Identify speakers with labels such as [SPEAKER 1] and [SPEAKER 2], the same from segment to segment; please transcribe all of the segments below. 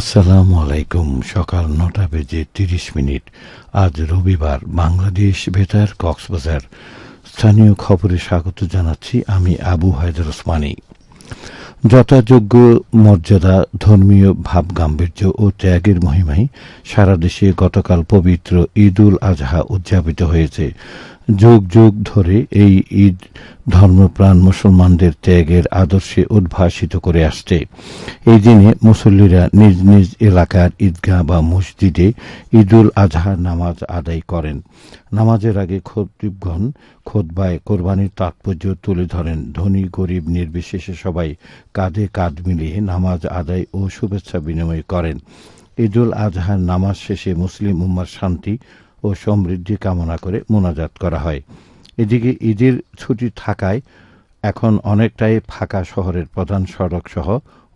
[SPEAKER 1] আসসালামু আলাইকুম। সকাল নটা বেজে তিরিশ মিনিট। আজ রবিবার বাংলাদেশ বেতার কক্সবাজার। স্থানীয় খবরে স্বাগত জানাচ্ছি আমি আবু হায়দার ওসমানী। যথাযোগ্য মর্যাদা, ধর্মীয় ভাব, গাম্ভীর্য ও ত্যাগের মহিমায় সারা দেশে গতকাল পবিত্র ঈদ উল আজহা উদযাপিত হয়েছে। যুগ যুগ ধরে এই ঈদ ধর্মপ্রাণ মুসলমানদের ত্যাগের আদর্শে উদ্ভাসিত করে আসছে। এই দিনে মুসল্লিরা নিজ নিজ এলাকার ঈদগাহ বা মসজিদে ঈদুল আজহার নামাজ আদায় করেন। নামাজের আগে খতিবগণ খোদবায় কোরবানির তাৎপর্য তুলে ধরেন। ধনী, গরিব, নির্বিশেষে সবাই কাঁধে কাঁধ মিলিয়ে নামাজ আদায় ও শুভেচ্ছা বিনিময় করেন। ঈদুল আজহার নামাজ শেষে মুসলিম উম্মার শান্তি ও সমৃদ্ধি কামনা করে মোনাজাত করা হয়। এদিকে ঈদের ছুটি থাকায় এখন অনেকটাই ফাঁকা শহরের প্রধান সড়ক সহ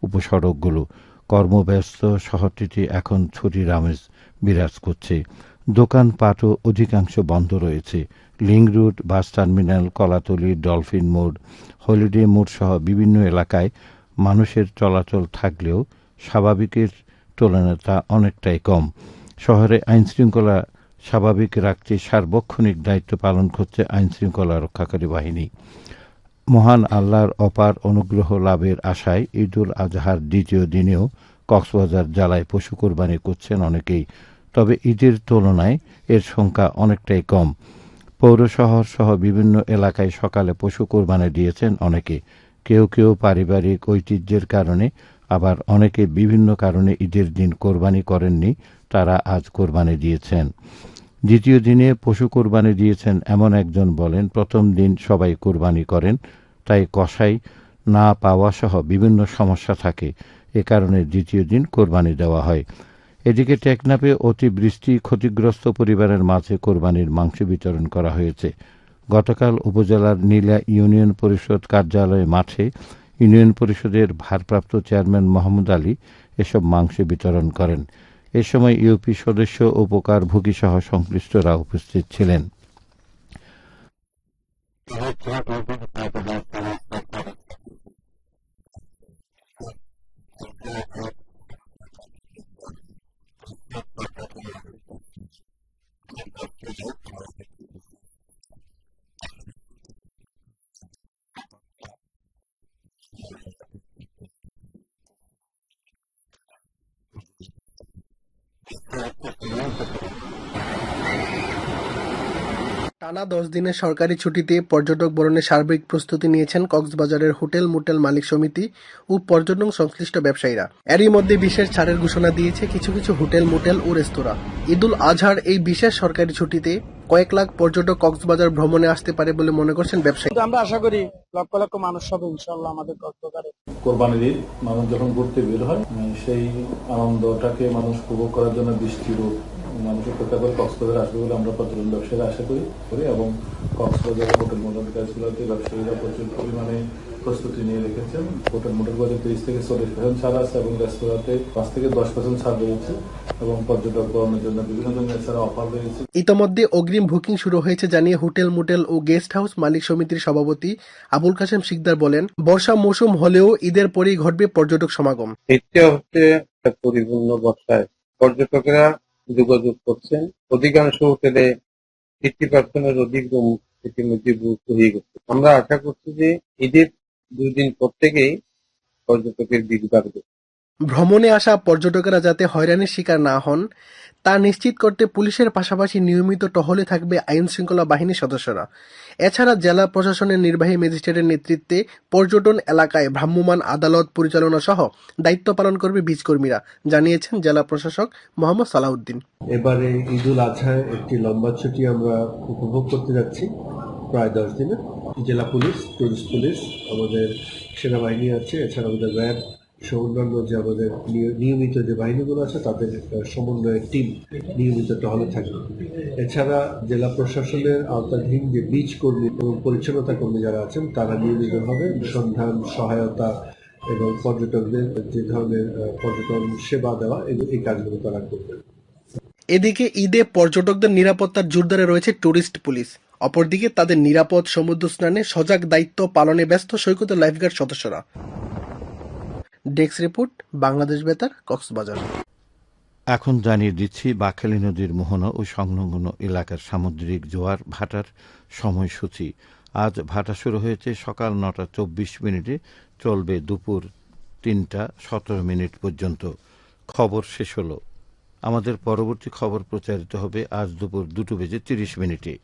[SPEAKER 1] উপসড়কগুলো। কর্মব্যস্ত শহরটিতে এখন ছুটির আমেজ বিরাজ করছে। দোকানপাটও অধিকাংশ বন্ধ রয়েছে। Link route, bus terminal, Kolatoli, dolphin মোড়, হলিডে মোড় সহ বিভিন্ন এলাকায় মানুষের চলাচল থাকলেও স্বাভাবিকের তুলনায় তা অনেকটাই কম। শহরে আইনশৃঙ্খলা স্বাভাবিক রাখতে সার্বক্ষণিক দায়িত্ব পালন করছে আইনশৃঙ্খলা রক্ষাকারী বাহিনী। মহান আল্লাহর অপার অনুগ্রহ লাভের আশায় ঈদুল আজহার দ্বিতীয় দিনেও কক্সবাজার জেলায় পশু কোরবানি করছেন অনেকেই। তবে ঈদের তুলনায় এর সংখ্যা অনেকটাই কম। পৌর শহর সহ বিভিন্ন এলাকায় সকালে পশু কোরবানি দিয়েছেন অনেকে। কেউ কেউ পারিবারিক ঐতিহ্যের কারণে, আবার অনেকে বিভিন্ন কারণে ঈদের দিন কোরবানি করেননি, তারা আজ কোরবানি দিয়েছেন। দ্বিতীয় দিনে পশু কোরবানি দিয়েছেন এমন একজন বলেন, প্রথম দিন সবাই কোরবানি করেন, তাই কষাই না পাওয়া সহ বিভিন্ন সমস্যা থাকে। এ কারণে দ্বিতীয় দিন কোরবানি দেওয়া হয়। এদিকে টেকনাপে অতিবৃষ্টি ক্ষতিগ্রস্ত পরিবারের মাঝে কোরবানির মাংস বিতরণ করা হয়েছে। গতকাল উপজেলার নীলা ইউনিয়ন পরিষদ কার্যালয় মাঠে ইউনিয়ন পরিষদের ভারপ্রাপ্ত চেয়ারম্যান মোহাম্মদ আলী এসব মাংস বিতরণ করেন। এ সময় ইউপি সদস্য উপকার ভোগী সহ সংশ্লিষ্টরা উপস্থিত ছিলেন। Gracias.
[SPEAKER 2] টানা দশ দিনের সরকারি ছুটিতে পর্যটক বরণের সার্বিক প্রস্তুতি নিয়েছেন কক্সবাজারের হোটেল মোটেল মালিক সমিতি ও পর্যটন সংশ্লিষ্ট ব্যবসায়ীরা। এরই মধ্যে বিশেষ ছাড়ের ঘোষণা দিয়েছে কিছু কিছু হোটেল মোটেল ও রেস্তোরাঁ। ঈদুল আজহার এই বিশেষ সরকারি ছুটিতে কয়েক লাখ পর্যটক কক্সবাজার ভ্রমণে আসতে পারে বলে মনে করছেন ব্যবসায়ী।
[SPEAKER 3] আমরা আশা করি লক্ষ লক্ষ মানুষ হবে ইনশাল্লাহ আমাদের কক্সবাজারে।
[SPEAKER 4] কোরবানির ঈদ মানুষ যখন ঘুরতে বের হয় সেই আনন্দটাকে মানুষ উপভোগ করার জন্য বৃষ্টির মানুষ অপেক্ষা করে কক্সবাজার আসবে বলে আমরা পর্যটন ব্যবসায়ীরা আশা করি করি এবং কক্সবাজার হোটেল মোটর কাজগুলোতে ব্যবসায়ীরা প্রচুর পরিমাণে প্রস্তুতি নিয়ে রেখেছেন। হোটেল মোটর বাজার তিরিশ থেকে চল্লিশ পার্সেন্ট ছাড় আছে এবং রেস্তোরাঁতে পাঁচ থেকে দশ পার্সেন্ট ছাড় রয়েছে এবং পর্যটক বহনের জন্য বিভিন্ন ধরনের এছাড়া অফার রয়েছে।
[SPEAKER 2] ইতোমধ্যে অগ্রিম বুকিং শুরু হয়েছে জানিয়ে হোটেল মোটেল ও গেস্ট হাউস মালিক সমিতির সভাপতি আবুল কাসেম শিকদার বলেন বর্ষা মৌসুম হলেও ঈদের পরেই ঘটবে পর্যটক সমাগম।
[SPEAKER 5] এটা হচ্ছে পরিপূর্ণ বর্ষায়। পর্যটকেরা যোগাযোগ করছেন অধিকাংশ হোটেলে ফিফটি পার্সেন্টের অধিক রুম ইতিমধ্যে বুক হয়ে গেছে। আমরা আশা করছি যে ঈদের দুই দিন পর থেকেই পর্যটকের ভিড় বাড়বে।
[SPEAKER 2] ভ্রমণে আসা পর্যটকেরা যাতে হয়রানির শিকার না হন, তা নিশ্চিত করতে পুলিশের পাশাপাশি নিয়মিত টহলে থাকবে আইন শৃঙ্খলা বাহিনীর সদস্যরা। এছাড়া জেলা প্রশাসনের নির্বাহী ম্যাজিস্ট্রেটের নেতৃত্বে পর্যটন এলাকায় ভ্রাম্যমাণ আদালত পরিচালনা সহ দায়িত্ব পালন করবে বীজকর্মীরা জানিয়েছেন জেলা প্রশাসক মোহাম্মদ সালাউদ্দিন।
[SPEAKER 6] এবারে ঈদুল আজহায় একটি লম্বা ছুটি আমরা উপভোগ করতে যাচ্ছি, প্রায় দশ দিনের। জেলা পুলিশ, টুরিস্ট পুলিশ, আমাদের সেনাবাহিনী আছে, এছাড়া আমাদের র্যাব অন্যান্য যে আমাদের নিয়মিত যে বাহিনীগুলো আছে, তাদের সমন্বয়ের টিম নিয়মিত টহলে থাকবে। এছাড়া জেলা প্রশাসনের আওতাধীন যে বীজ কর্মী এবং পরিচ্ছন্নতা কর্মী যারা আছেন, তারা নিয়মিতভাবে সন্ধান সহায়তা এবং পর্যটকদের যে ধরনের পর্যটন সেবা দেওয়া, এই- কাজগুলো তারা করবেন
[SPEAKER 2] এদিকে ঈদে পর্যটকদের নিরাপত্তার জোরদারে রয়েছে টুরিস্ট পুলিশ। অপরদিকে তাদের নিরাপদ সমুদ্র স্নানে সজাগ দায়িত্ব পালনে ব্যস্ত সৈকতের লাইফগার্ড সদস্যরা। ডেস্ক রিপোর্ট, বাংলাদেশ বেতার, কক্সবাজার।
[SPEAKER 1] এখন জানিয়ে দিচ্ছি বাঁকখালী নদীর মোহনা ও সংলগ্ন এলাকার সামুদ্রিক জোয়ার ভাটার সময়সূচি। আজ ভাটা শুরু হয়েছে সকাল নটা চব্বিশ মিনিটে, চলবে দুপুর তিনটা সতেরো মিনিট পর্যন্ত। খবর শেষ হলো। আমাদের পরবর্তী খবর প্রচারিত হবে আজ দুপুর দুটো বেজে তিরিশ মিনিটে।